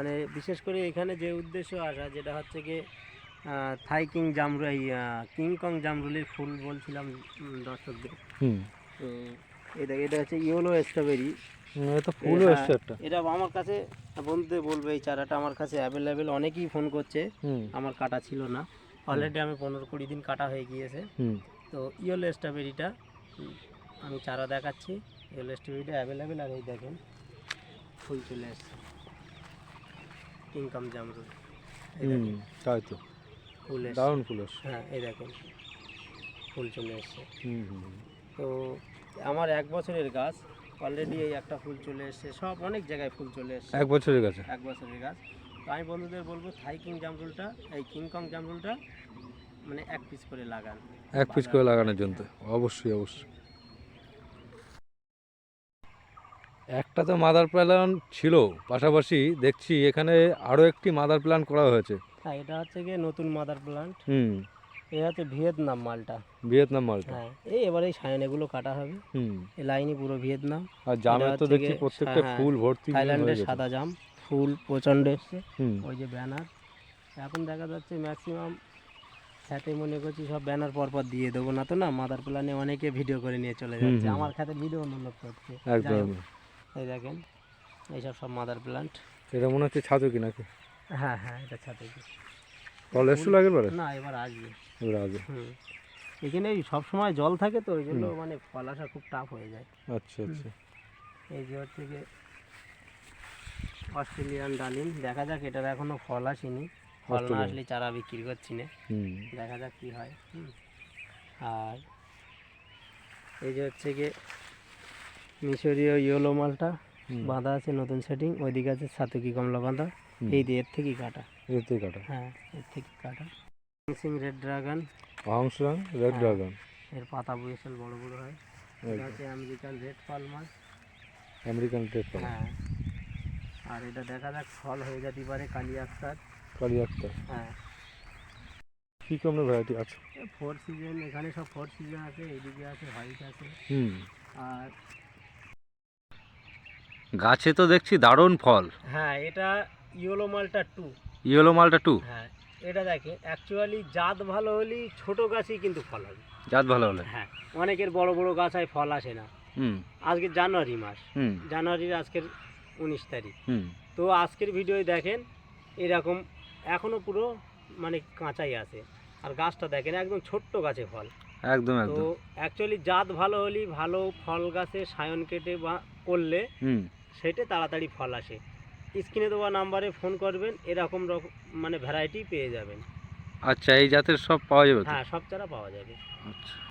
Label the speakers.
Speaker 1: মানে বিশেষ করে এখানে যে উদ্দেশ্য আসা যেটা হচ্ছে কি থাই কিং জামরু এই কিংকং জামরুলির ফুল বলছিলাম দর্শকদের। তো এটা এটা হচ্ছে ইয়েলো স্ট্রবেরি।
Speaker 2: এটা ফুলও এসছে একটা।
Speaker 1: এটা আমার কাছে বন্ধুদের বলব এই চারাটা আমার কাছে অ্যাভেলেবেল অনেকেই ফোন করছে। আমার কাটা ছিল না। অলরেডি আমি পনেরো কুড়ি দিন কাটা হয়ে গিয়েছে। তো ইয়েলো স্ট্রবেরিটা আমি চারা দেখাচ্ছি। ইয়েলো স্ট্রবেরিটা অ্যাভেলেবেল আর এই দেখেন ফুল চলে এসছে। ইনকাম জামরুল
Speaker 2: তাই তো।
Speaker 1: ফুল
Speaker 2: দারুণ ফুল
Speaker 1: হ্যাঁ এই দেখেন। ফুল চলে এসছে। তো আমার এক বছরের গাছ অলরেডি এই একটা ফুল চলে এসছে। সব অনেক জায়গায় ফুল চলে এসছে।
Speaker 2: এক বছরের কাছে
Speaker 1: এক বছরের গাছ। তো আমি বন্ধুদের বলব থাই কিং জামরুলটা এই কিংকং জামরুলটা মানে এক পিস করে লাগান।
Speaker 2: এক পিস করে লাগানোর জন্য। অবশ্যই অবশ্যই। একটা তো মাদার প্ল্যান ছিল পাশাপাশি দেখছি এখানে আরও একটি মাদার প্ল্যান করা হয়েছে।
Speaker 1: হ্যাঁ এটা হচ্ছে গিয়ে নতুন মাদার প্লান্ট
Speaker 2: হুম।
Speaker 1: এটা হচ্ছে ভিয়েতনাম মালটা।
Speaker 2: ভিয়েতনাম মালটা।
Speaker 1: হ্যাঁ এই এবারে এই সায়ন এগুলো কাটা হবে।
Speaker 2: হুম।
Speaker 1: এই লাইনই পুরো ভিয়েতনাম।
Speaker 2: আর জামের তো দেখছি প্রত্যেকটা
Speaker 1: হ্যাঁ,
Speaker 2: ফুল ভর্তি
Speaker 1: থাইল্যান্ডের সাদা জাম ফুল প্রচণ্ড এসছে। ওই যে ব্যানার। এখন দেখা যাচ্ছে ম্যাক্সিমাম খ্যাতে মনে করছি সব ব্যানার পরপর দিয়ে দেবো। না তো না মাদার প্ল্যানে অনেকে ভিডিও করে নিয়ে চলে যাচ্ছে। আমার খাতে ভিডিও অন্য লোক করছে
Speaker 2: একদম।
Speaker 1: এই দেখেন এইসব সব মাদার প্ল্যান্ট
Speaker 2: এটা মনে হচ্ছে ছাতু কি নাকি?
Speaker 1: হ্যাঁ হ্যাঁ এটা ছাতে কি।
Speaker 2: ফল এসছিল আগের বারে।
Speaker 1: না এবার আসবে।
Speaker 2: এবার আগে
Speaker 1: হুম। এখানে সব সময় জল থাকে তো ওই জন্য মানে ফল আসা খুব টাফ হয়ে যায়।
Speaker 2: আচ্ছা আচ্ছা।
Speaker 1: এই যে হচ্ছে গিয়ে অস্ট্রেলিয়ান ডালিম দেখা যাক এটার এখনও ফল আসেনি। ফল না। আসলে চারা বিক্রি করছি না। দেখা যাক কি হয়। আর এই যে হচ্ছে গিয়ে মিশরীয় ইয়েলো মালটা বাঁধা আছে নতুন সেটিং ওইদিকে আছে সাতুকি কমলা বাঁধা। এই দিয়ে এর থেকেই কাটা।
Speaker 2: এর থেকে কাটা?
Speaker 1: হ্যাঁ এর থেকে কাটা। সিং রেড ড্রাগন
Speaker 2: আংসরাং রেড। ড্রাগন
Speaker 1: এর পাতা বয়েসেল বড় বড় হয়। এটা হচ্ছে American red palmer
Speaker 2: American red পালা
Speaker 1: হ্যাঁ। আর এটা দেখা যাক ফল হয়ে যেতে পারে কালি আক্তার।
Speaker 2: কালি আক্তার।
Speaker 1: হ্যাঁ।
Speaker 2: কী ভ্যারাইটি আছে?
Speaker 1: ফোর সিজন এখানে সব ফোর সিজন আছে এইদিকে আছে হোয়াইট আছে।
Speaker 2: হুম।
Speaker 1: আর
Speaker 2: গাছে তো দেখছি দারুণ ফল।
Speaker 1: হ্যাঁ এটা ইয়েলো মালটা টু।
Speaker 2: ইয়েলো মালটা টু।
Speaker 1: হ্যাঁ এটা দেখে অ্যাকচুয়ালি জাত ভালো হলেই ছোট গাছই কিন্তু ফল হবে
Speaker 2: জাত ভালো হলে।
Speaker 1: হ্যাঁ অনেকের বড় বড় গাছ হয় ফল আসে না।
Speaker 2: হুম।
Speaker 1: আজকে জানুয়ারি মাস।
Speaker 2: হুম।
Speaker 1: জানুয়ারির আজকের উনিশ তারিখ।
Speaker 2: হুম।
Speaker 1: তো আজকের ভিডিওয় দেখেন এরকম এখনও পুরো মানে কাঁচাই আছে। আর গাছটা দেখেন একদম ছোট্ট গাছে ফল।
Speaker 2: একদম
Speaker 1: তো অ্যাকচুয়ালি জাত ভালো হলেই ভালো ফল গাছে সায়ন কেটে বা করলে
Speaker 2: হুম।
Speaker 1: সেটা তাড়াতাড়ি ফল আসে। স্ক্রিনে দেওয়া নাম্বারে ফোন করবেন এরকম রকম মানে ভ্যারাইটি পেয়ে যাবেন।
Speaker 2: আচ্ছা এই জাতের সব পাওয়া যাবে
Speaker 1: হ্যাঁ সব চারা পাওয়া যাবে।
Speaker 2: আচ্ছা।